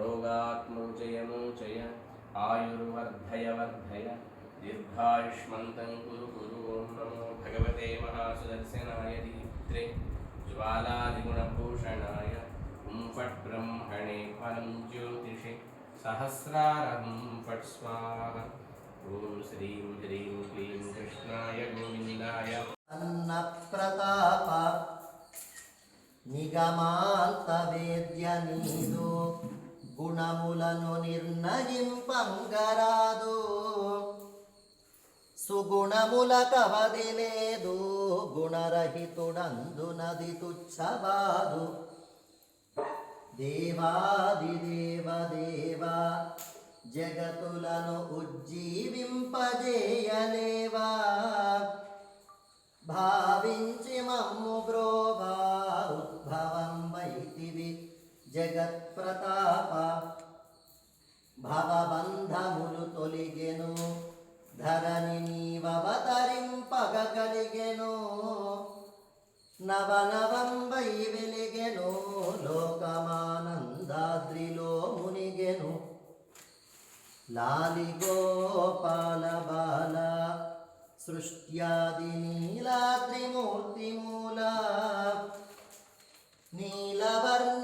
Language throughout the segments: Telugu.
రోగాత్మౌజయము జయ ఆయుర్వర్ధయ వర్ధయ దీర్ఘాయుష్మంతం కురు కురు ఓం నమో భగవతే మహాసుదర్శనాయ దీత్రే జ్వాలాదిగుణభూషణాయ ఫట్ బ్రహ్మణే ఫలం జ్యోతిషే సహస్రారం ఫట్ స్వాహ. ఓం శ్రీం హ్రీం క్లీం కృష్ణాయ గోవిందాయ. అన్న ప్రతాప నిగమాంత వేద్య నీదో గుణములను నిర్ణయింపంగరాదు. సుగుణముల కవది లేదు గుణరహితుడందునది తుచ్చబాదు. దేవాది దేవ దేవ జగతులను ఉజ్జీవింపజేయలేవా? భావించి మమ్ము బ్రోవా ఉద్భవం వైతివి జగత్ప్రతాప. నవనవం వై వెలిగెను లోకమానందాద్రిలో మునిగెను లాలిగోపాల బాల సృష్ట్యాది నీలాద్రిమూర్తిమూల నీలవర్ణాదివేల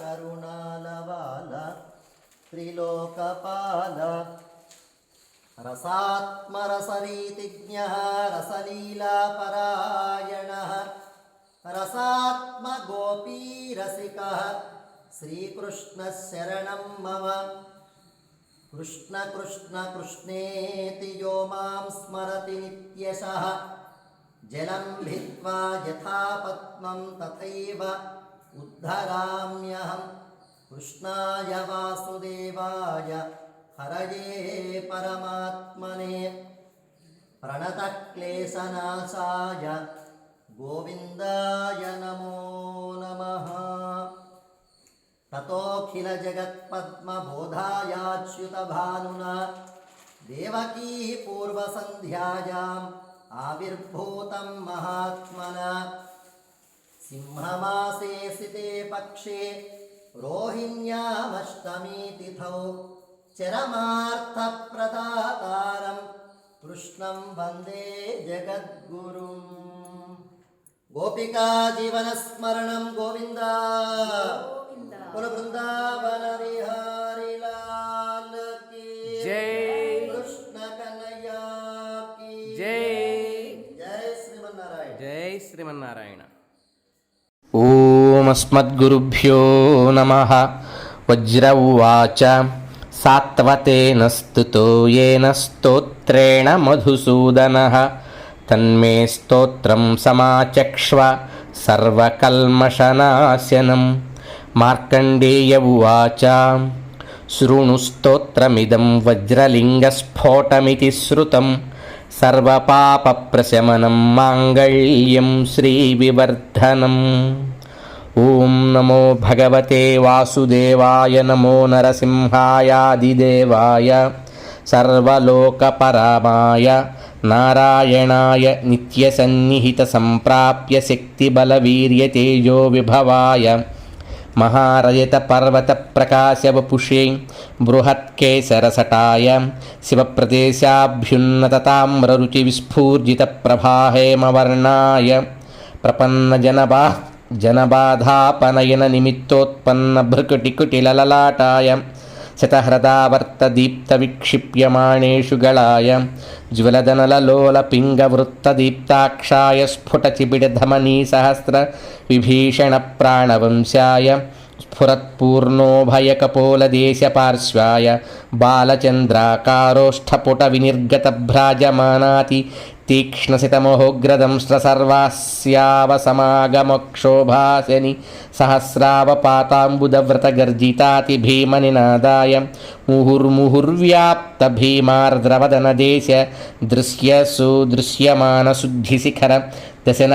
కరుణాలవాల త్రిలోకపాల రసాత్మరసరీతిజ్ఞ రసలీలాపరాయణ రసాత్మగోపీరసిక శ్రీకృష్ణశరణం మమ కృష్ణ కృష్ణ కృష్ణేతి యో మాం స్మరతి నిత్యశ జలం భిత్వా యథా పద్మం తథైవ ఉద్ధరామ్యహం కృష్ణాయ వాసుదేవాయ హరయే పరమాత్మనే ప్రణతక్లేశనాశాయ గోవిందాయ నమో నమ తతోఖిల జగత్పద్మబోధాయాచ్యుతభానున దేవకీ పూర్వసంధ్యాయాం ఆవిర్భూతం మహాత్మన సింహమాసే సితే పక్షే రోహిణ్యామష్టమీ తిథౌ చరమార్థప్రదాతారం కృష్ణం వందే జగద్గురు గోపికా జీవనస్మరణం గోవింద కుల బృందావన విహారిలాల్ జై కృష్ణ కన్నయ్యా జై జై శ్రీమన్నారాయణ జై శ్రీమన్నారాయణ ఓమస్మద్గురుభ్యో నమ వజ్ర సాత్వతేన స్తుతో ఏన స్తోత్రేణ మధుసూదన. తన్మే స్తోత్రం సమాచక్ష్వ సర్వకల్మషనాశనం. మార్కండేయ ఉవాచ. శృణు స్తోత్రమిదం వజ్రలింగస్ఫోటమితి శ్రుతం సర్వపాపప్రశమనం మాంగళ్యం శ్రీవివర్ధనం. ఓం నమో భగవతే వాసుదేవాయ నమో నరసింహాయాదిదేవాయ సర్వలోకపరామాయ నారాయణాయ నిత్యసన్నిహిత సంప్రాప్య శక్తిబలవీర్యతేజో విభవాయ మహారయత పర్వత ప్రకాశవపుషే బృహత్కేసరసటాయ జనబాధాపనయన నిమిత్తోత్పన్న భృకుటికుటిలలలాటాయ శతహృదావర్తదీప్తవిక్షిప్యమాణేషు గళాయ జ్వలదనలలోలపింగవృత్తదీప్తాక్షాయ స్ఫుటచిబిడధమనీ సహస్ర విభీషణ ప్రాణవంశాయ స్ఫురత్పూర్ణోభయకపోలదేశపార్శ్వాయ బాలచంద్రాకారోష్ఠపుటవినిర్గతభ్రాజమానాతి తీక్ష్ణసితమహోగ్రదంశ్రసర్వాస్యావసమాగమక్షోభాసని సహస్రావపాతాంబుదవ్రతగర్జితాతి భీమనినాదాయ ముహుర్ముహుర్వ్యాప్త భీమార్ద్రవదనదేశ దృశ్యసుదృశ్యమానశుద్ధిశిఖర దశన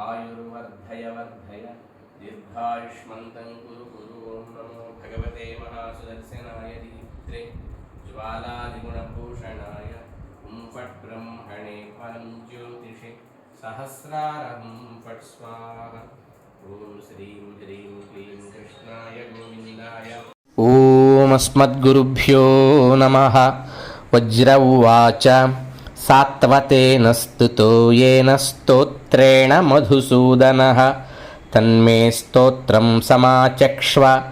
ఆయుర్వర్ధయ వర్ధయ దీర్ఘాయుష్మంతం కురు కురు ఓం నమో భగవతే మహాసుదర్శనాయ దీప్త్రే జ్వాలాదిగుణభూషణాయ కుంఫట్ బ్రహ్మణే ఫలం జ్యోతిషే సహస్రారం ఫట్ స్వాహ ఓం శ్రీం హ్రీం క్లీం కృష్ణాయ గోవిందాయ. ఓమస్మద్గురుభ్యో నమ. వజ్రవాచ సాత్వతేన స్థుతో ఏన స్తోత్రేణ మధుసూదన. తన్మే స్తోత్రం సమాచక్ష్వ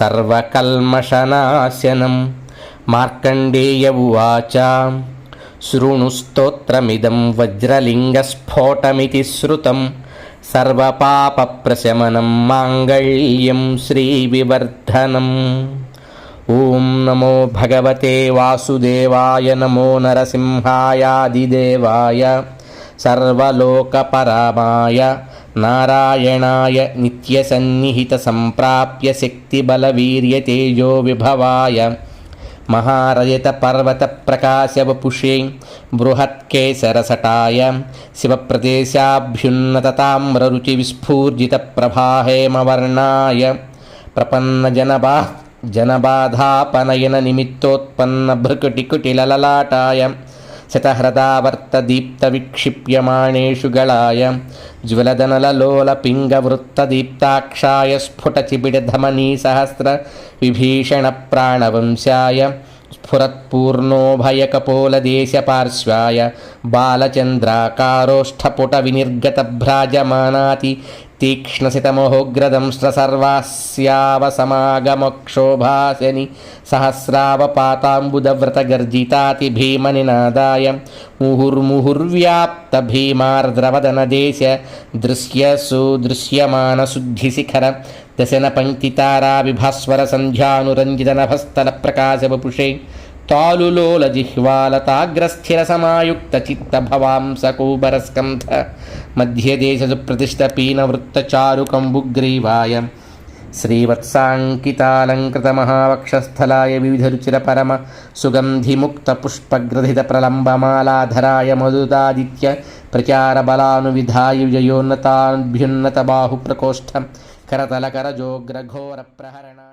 సర్వకల్మషనాశనం. మార్కండేయ ఉచ శృణు స్తోత్రమిదం వజ్రలింగస్ఫోటమితి శ్రుతం సర్వపాప ప్రశమనం మాంగళ్యం శ్రీవివర్ధనం. ॐ नमः वज्र उवाच सात्वतेन स्तुतो येन स्तोत्रेण मधुसूदनः तन्मे स्तोत्रं समाचक्ष्व सर्वकल्मषनाशनं मार्कण्डेय उवाच शृणुस्तोत्रमिदं वज्रलिङ्गस्फोटमिति श्रुतं सर्वपापप्रशमनं माङ्गल्यं श्रीविवर्धनम् ॐ नमो भगवते वासुदेवाय नमो नरसिंहायादिदेवाय తీక్ష్ణసితమోగ్రదంస్రసర్వాస్యావసమాగమక్షోభాసిని సహస్రావపాతాంబుధవ్రతగర్జితాతిభీమనినాదాయ ముహుర్ముహుర్వ్యాప్త భీమార్ద్రవదనదేశ దృశ్యసు దృశ్యమానశుద్ధిశిఖర దశన పంక్తితారా విభాస్వర సంధ్యానురంజితనభస్తల ప్రకాశవపుషే తాలులోల జిహ్వాలతాగ్రస్థిర సమాయుక్త చిత్త భవాంసకూబరస్కంధ మధ్యదేశసు ప్రతిష్ట పీనవృత్తచారుకంబుగ్రీవాయ శ్రీవత్సాంకితాలంకృత మహావక్షస్థలాయ వివిధరుచిర పరమ సుగంధిముక్త పుష్పగ్రథిత ప్రలంబమాలాధరాయ మధుదాదిత్య ప్రచారబలానువిధాయుజయోన్నతాభ్యున్నత బాహుప్రకోష్ఠం కరతలకరజోగ్రఘోర ప్రహరణ